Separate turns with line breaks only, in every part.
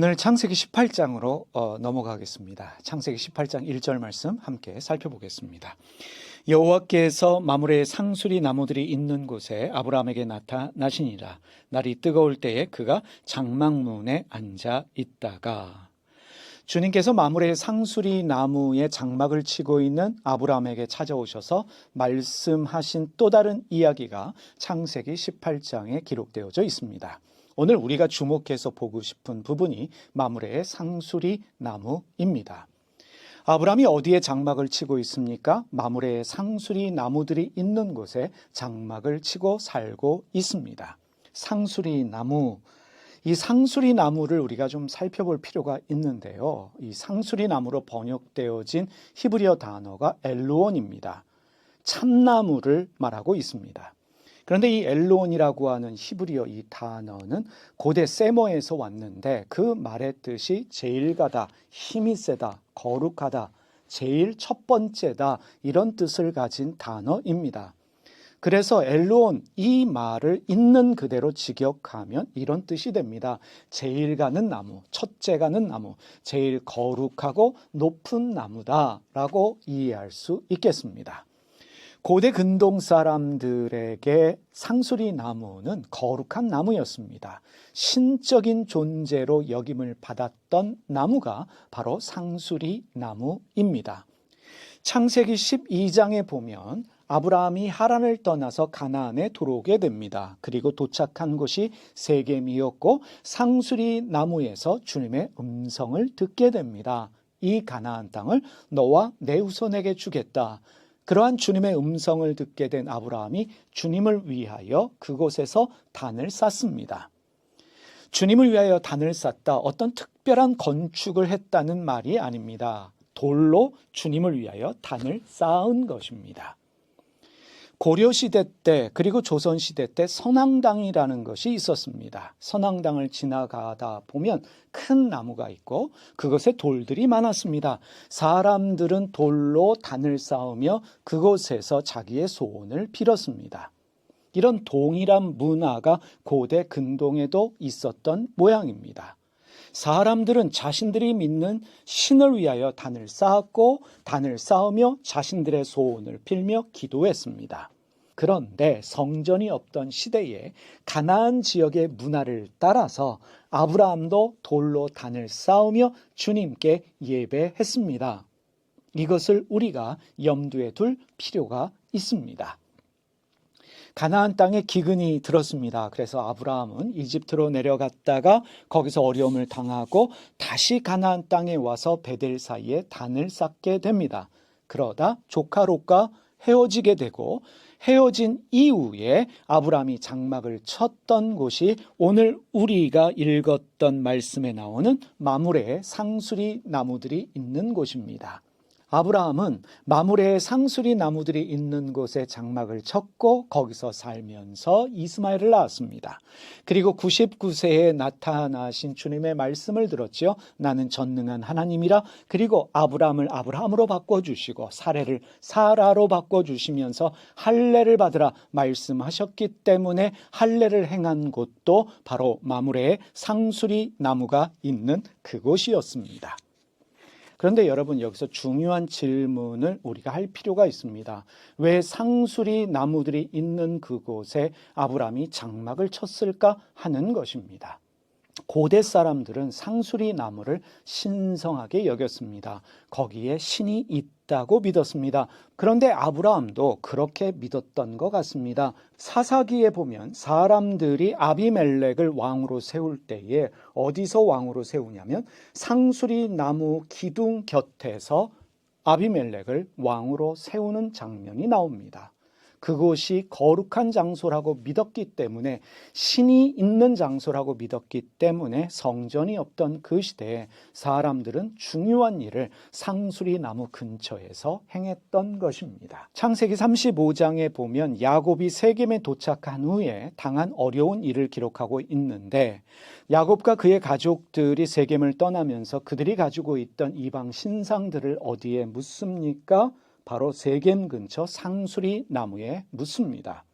오늘 창세기 18장으로 어, 넘어가겠습니다. 창세기 18장 1절 말씀 함께 살펴보겠습니다. 여호와께서 마물의 상수리 나무들이 있는 곳에 아브라함에게 나타나시니라. 날이 뜨거울 때에 그가 장막문에 앉아 있다가 주님께서 마물의 상수리 나무에 장막을 치고 있는 아브라함에게 찾아오셔서 말씀하신 또 다른 이야기가 창세기 18장에 기록되어져 있습니다. 오늘 우리가 주목해서 보고 싶은 부분이 마물의 상수리 나무입니다. 아브라함이 어디에 장막을 치고 있습니까? 마물의 상수리 나무들이 있는 곳에 장막을 치고 살고 있습니다. 상수리 나무. 이 상수리 나무를 우리가 좀 살펴볼 필요가 있는데요. 이 상수리 나무로 번역되어진 히브리어 단어가 엘루온입니다. 참나무를 말하고 있습니다. 그런데 이 엘론이라고 하는 히브리어 이 단어는 고대 세모에서 왔는데 그 말의 뜻이 제일 가다, 힘이 세다, 거룩하다, 제일 첫 번째다 이런 뜻을 가진 단어입니다. 그래서 엘론 이 말을 있는 그대로 직역하면 이런 뜻이 됩니다. 제일 가는 나무, 첫째 가는 나무, 제일 거룩하고 높은 나무다라고 이해할 수 있겠습니다. 고대 근동 사람들에게 상수리 나무는 거룩한 나무였습니다. 신적인 존재로 여김을 받았던 나무가 바로 상수리 나무입니다. 창세기 12장에 보면 아브라함이 하란을 떠나서 가나안에 들어오게 됩니다. 그리고 도착한 곳이 세겜이었고 상수리 나무에서 주님의 음성을 듣게 됩니다. 이 가나안 땅을 너와 내 후손에게 주겠다. 그러한 주님의 음성을 듣게 된 아브라함이 주님을 위하여 그곳에서 단을 쌓습니다. 주님을 위하여 단을 쌓다 어떤 특별한 건축을 했다는 말이 아닙니다. 돌로 주님을 위하여 단을 쌓은 것입니다. 고려 시대 때 그리고 조선 시대 때 선앙당이라는 것이 있었습니다. 선앙당을 지나가다 보면 큰 나무가 있고 그것에 돌들이 많았습니다. 사람들은 돌로 단을 쌓으며 그곳에서 자기의 소원을 빌었습니다. 이런 동일한 문화가 고대 근동에도 있었던 모양입니다. 사람들은 자신들이 믿는 신을 위하여 단을 쌓았고 단을 쌓으며 자신들의 소원을 빌며 기도했습니다. 그런데 성전이 없던 시대에 가나안 지역의 문화를 따라서 아브라함도 돌로 단을 쌓으며 주님께 예배했습니다. 이것을 우리가 염두에 둘 필요가 있습니다. 가나안 땅에 기근이 들었습니다. 그래서 아브라함은 이집트로 내려갔다가 거기서 어려움을 당하고 다시 가나안 땅에 와서 베델 사이에 단을 쌓게 됩니다. 그러다 조카 롯과 헤어지게 되고 헤어진 이후에 아브라함이 장막을 쳤던 곳이 오늘 우리가 읽었던 말씀에 나오는 마물의 상수리 나무들이 있는 곳입니다. 아브라함은 마물의 상수리 나무들이 있는 곳에 장막을 쳤고 거기서 살면서 이스마엘을 낳았습니다. 그리고 99세에 나타나신 주님의 말씀을 들었지요. 나는 전능한 하나님이라 그리고 아브라함을 아브라함으로 바꿔 주시고 사례를 사라로 바꿔 주시면서 할례를 받으라 말씀하셨기 때문에 할례를 행한 곳도 바로 마물의 상수리 나무가 있는 그곳이었습니다. 그런데 여러분 여기서 중요한 질문을 우리가 할 필요가 있습니다. 왜 상수리 나무들이 있는 그곳에 아브라함이 장막을 쳤을까 하는 것입니다. 고대 사람들은 상수리 나무를 신성하게 여겼습니다. 거기에 신이 있다 고 믿었습니다. 그런데 아브라함도 그렇게 믿었던 것 같습니다. 사사기에 보면 사람들이 아비멜렉을 왕으로 세울 때에 어디서 왕으로 세우냐면 상수리 나무 기둥 곁에서 아비멜렉을 왕으로 세우는 장면이 나옵니다. 그곳이 거룩한 장소라고 믿었기 때문에 신이 있는 장소라고 믿었기 때문에 성전이 없던 그 시대에 사람들은 중요한 일을 상수리 나무 근처에서 행했던 것입니다. 창세기 35장에 보면 야곱이 세겜에 도착한 후에 당한 어려운 일을 기록하고 있는데 야곱과 그의 가족들이 세겜을 떠나면서 그들이 가지고 있던 이방 신상들을 어디에 묻습니까? 바로 세겜 근처 상수리 나무에 묻습니다.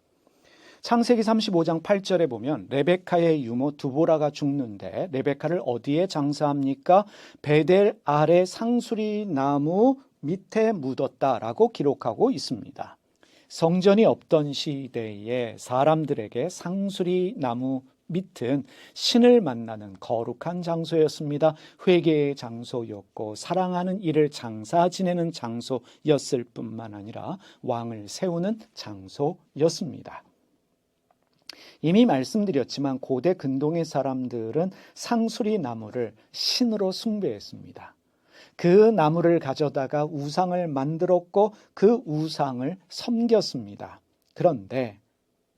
창세기 35장 8절에 보면 레베카의 유모 두보라가 죽는데 레베카를 어디에 장사합니까? 베델 아래 상수리 나무 밑에 묻었다라고 기록하고 있습니다. 성전이 없던 시대에 사람들에게 상수리 나무 밑은 신을 만나는 거룩한 장소였습니다. 회개의 장소였고 사랑하는 일을 장사 지내는 장소였을 뿐만 아니라 왕을 세우는 장소였습니다. 이미 말씀드렸지만 고대 근동의 사람들은 상수리 나무를 신으로 숭배했습니다. 그 나무를 가져다가 우상을 만들었고 그 우상을 섬겼습니다. 그런데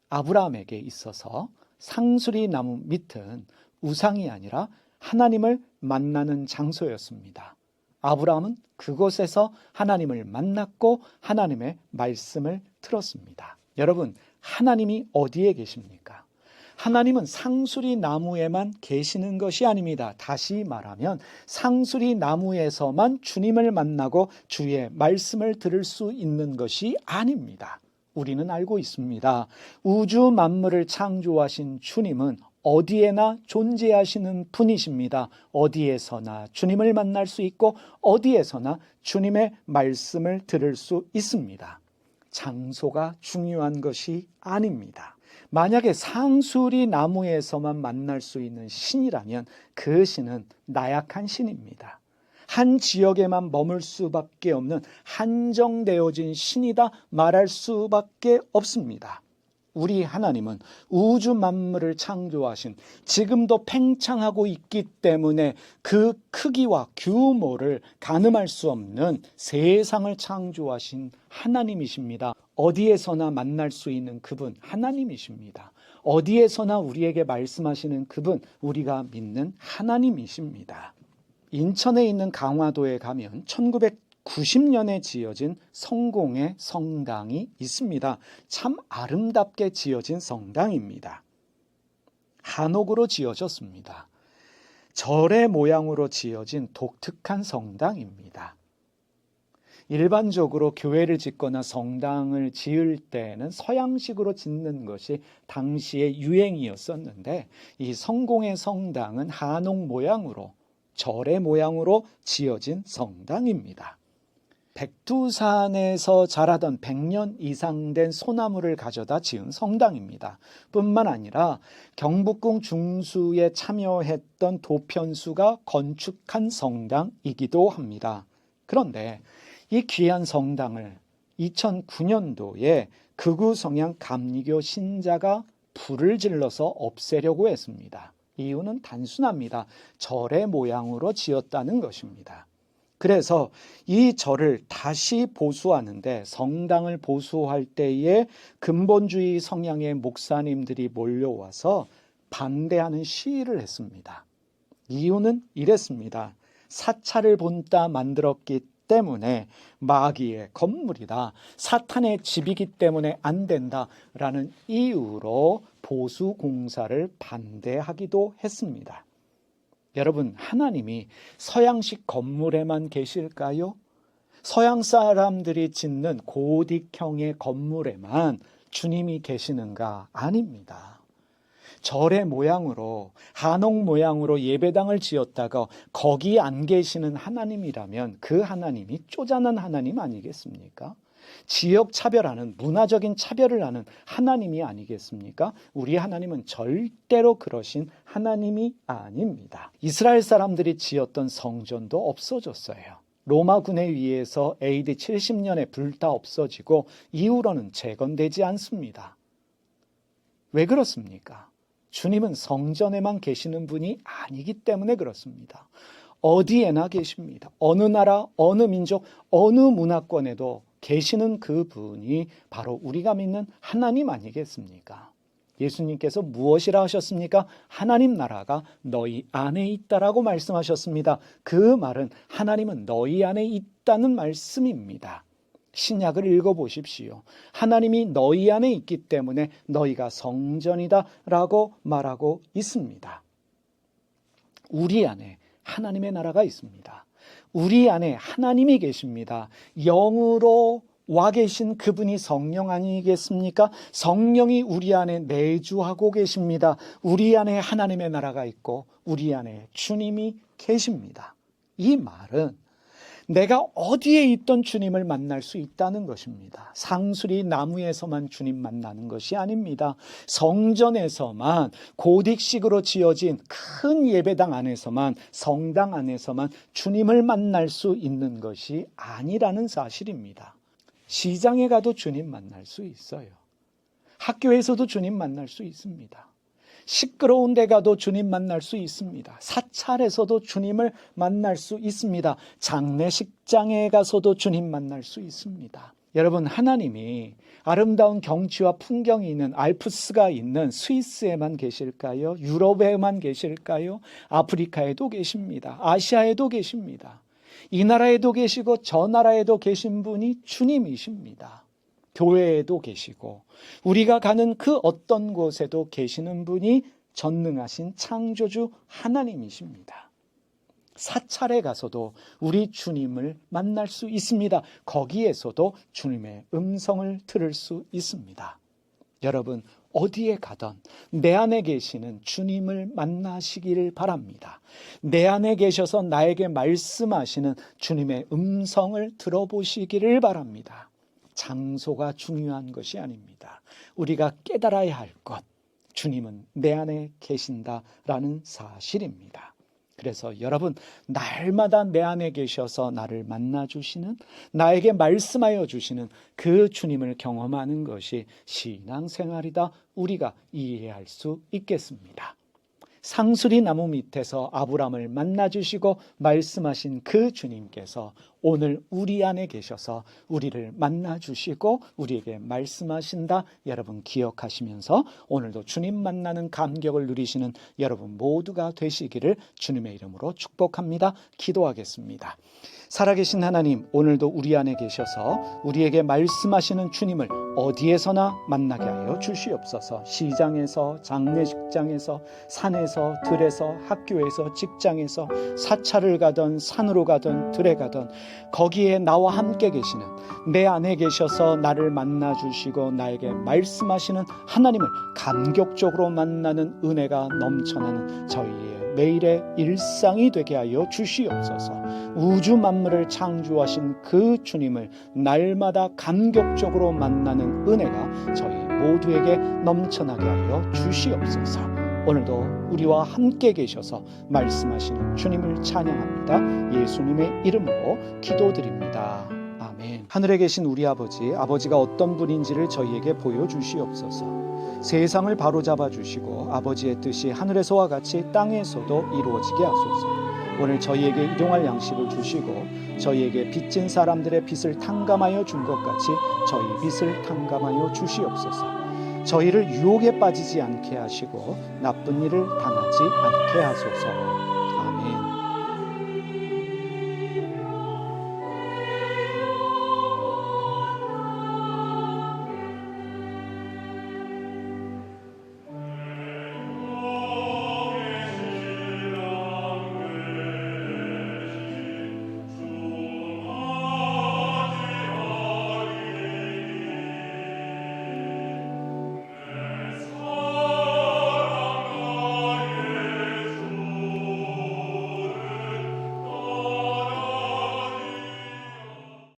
아브라함에게 있어서 상수리 나무 밑은 우상이 아니라 하나님을 만나는 장소였습니다. 아브라함은 그곳에서 하나님을 만났고 하나님의 말씀을 들었습니다. 여러분, 하나님이 어디에 계십니까? 하나님은 상수리 나무에만 계시는 것이 아닙니다. 다시 말하면 상수리 나무에서만 주님을 만나고 주의 말씀을 들을 수 있는 것이 아닙니다. 우리는 알고 있습니다. 우주 만물을 창조하신 주님은 어디에나 존재하시는 분이십니다. 어디에서나 주님을 만날 수 있고 어디에서나 주님의 말씀을 들을 수 있습니다. 장소가 중요한 것이 아닙니다. 만약에 상수리 나무에서만 만날 수 있는 신이라면 그 신은 나약한 신입니다. 한 지역에만 머물 수밖에 없는 한정되어진 신이다 말할 수밖에 없습니다. 우리 하나님은 우주 만물을 창조하신 지금도 팽창하고 있기 때문에 그 크기와 규모를 가늠할 수 없는 세상을 창조하신 하나님이십니다. 어디에서나 만날 수 있는 그분 하나님이십니다. 어디에서나 우리에게 말씀하시는 그분 우리가 믿는 하나님이십니다. 인천에 있는 강화도에 가면 1990년에 지어진 성공의 성당이 있습니다. 참 아름답게 지어진 성당입니다. 한옥으로 지어졌습니다. 절의 모양으로 지어진 독특한 성당입니다. 일반적으로 교회를 짓거나 성당을 지을 때는 서양식으로 짓는 것이 당시의 유행이었었는데 이 성공의 성당은 한옥 모양으로 절의 모양으로 지어진 성당입니다. 백두산에서 자라던 100년 이상 된 소나무를 가져다 지은 성당입니다. 뿐만 아니라 경북궁 중수에 참여했던 도편수가 건축한 성당이기도 합니다. 그런데 이 귀한 성당을 2009년도에 극우 성향 감리교 신자가 불을 질러서 없애려고 했습니다. 이유는 단순합니다. 절의 모양으로 지었다는 것입니다. 그래서 이 절을 다시 보수하는데 성당을 보수할 때에 근본주의 성향의 목사님들이 몰려와서 반대하는 시위를 했습니다. 이유는 이랬습니다. 사찰을 본따 만들었기 때문에 마귀의 건물이다. 사탄의 집이기 때문에 안 된다 라는 이유로 보수 공사를 반대하기도 했습니다. 여러분, 하나님이 서양식 건물에만 계실까요? 서양 사람들이 짓는 고딕형의 건물에만 주님이 계시는가? 아닙니다. 절의 모양으로, 한옥 모양으로 예배당을 지었다가 거기 안 계시는 하나님이라면 그 하나님이 쪼잔한 하나님 아니겠습니까? 지역 차별하는 문화적인 차별을 하는 하나님이 아니겠습니까? 우리 하나님은 절대로 그러신 하나님이 아닙니다. 이스라엘 사람들이 지었던 성전도 없어졌어요. 로마군에 의해서 AD 70년에 불타 없어지고 이후로는 재건되지 않습니다. 왜 그렇습니까? 주님은 성전에만 계시는 분이 아니기 때문에 그렇습니다. 어디에나 계십니다. 어느 나라, 어느 민족, 어느 문화권에도 계시는 그 분이 바로 우리가 믿는 하나님 아니겠습니까? 예수님께서 무엇이라 하셨습니까? 하나님 나라가 너희 안에 있다라고 말씀하셨습니다. 그 말은 하나님은 너희 안에 있다는 말씀입니다. 신약을 읽어보십시오. 하나님이 너희 안에 있기 때문에 너희가 성전이다 라고 말하고 있습니다. 우리 안에 하나님의 나라가 있습니다. 우리 안에 하나님이 계십니다. 영으로 와 계신 그분이 성령 아니겠습니까? 성령이 우리 안에 내주하고 계십니다. 우리 안에 하나님의 나라가 있고 우리 안에 주님이 계십니다. 이 말은 내가 어디에 있던 주님을 만날 수 있다는 것입니다. 상수리 나무에서만 주님 만나는 것이 아닙니다. 성전에서만 고딕식으로 지어진 큰 예배당 안에서만 성당 안에서만 주님을 만날 수 있는 것이 아니라는 사실입니다. 시장에 가도 주님 만날 수 있어요. 학교에서도 주님 만날 수 있습니다. 시끄러운 데 가도 주님 만날 수 있습니다. 사찰에서도 주님을 만날 수 있습니다. 장례식장에 가서도 주님 만날 수 있습니다. 여러분, 하나님이 아름다운 경치와 풍경이 있는 알프스가 있는 스위스에만 계실까요? 유럽에만 계실까요? 아프리카에도 계십니다. 아시아에도 계십니다. 이 나라에도 계시고 저 나라에도 계신 분이 주님이십니다. 교회에도 계시고 우리가 가는 그 어떤 곳에도 계시는 분이 전능하신 창조주 하나님이십니다. 사찰에 가서도 우리 주님을 만날 수 있습니다. 거기에서도 주님의 음성을 들을 수 있습니다. 여러분, 어디에 가든 내 안에 계시는 주님을 만나시기를 바랍니다. 내 안에 계셔서 나에게 말씀하시는 주님의 음성을 들어보시기를 바랍니다. 장소가 중요한 것이 아닙니다. 우리가 깨달아야 할 것, 주님은 내 안에 계신다라는 사실입니다. 그래서 여러분, 날마다 내 안에 계셔서 나를 만나주시는, 나에게 말씀하여 주시는 그 주님을 경험하는 것이 신앙생활이다. 우리가 이해할 수 있겠습니다. 상수리 나무 밑에서 아브람을 만나주시고 말씀하신 그 주님께서 오늘 우리 안에 계셔서 우리를 만나 주시고 우리에게 말씀하신다. 여러분 기억하시면서 오늘도 주님 만나는 감격을 누리시는 여러분 모두가 되시기를 주님의 이름으로 축복합니다. 기도하겠습니다. 살아계신 하나님, 오늘도 우리 안에 계셔서 우리에게 말씀하시는 주님을 어디에서나 만나게 하여 주시옵소서. 시장에서, 장례식장에서, 산에서, 들에서, 학교에서, 직장에서, 사찰을 가던 산으로 가던 들에 가던 거기에 나와 함께 계시는 내 안에 계셔서 나를 만나 주시고 나에게 말씀하시는 하나님을 감격적으로 만나는 은혜가 넘쳐나는 저희의 매일의 일상이 되게 하여 주시옵소서. 우주 만물을 창조하신 그 주님을 날마다 감격적으로 만나는 은혜가 저희 모두에게 넘쳐나게 하여 주시옵소서. 오늘도 우리와 함께 계셔서 말씀하시는 주님을 찬양합니다. 예수님의 이름으로 기도드립니다. 아멘. 하늘에 계신 우리 아버지, 아버지가 어떤 분인지를 저희에게 보여주시옵소서. 세상을 바로잡아 주시고 아버지의 뜻이 하늘에서와 같이 땅에서도 이루어지게 하소서. 오늘 저희에게 일용할 양식을 주시고 저희에게 빚진 사람들의 빚을 탕감하여 준 것 같이 저희 빚을 탕감하여 주시옵소서. 저희를 유혹에 빠지지 않게 하시고 나쁜 일을 당하지 않게 하소서.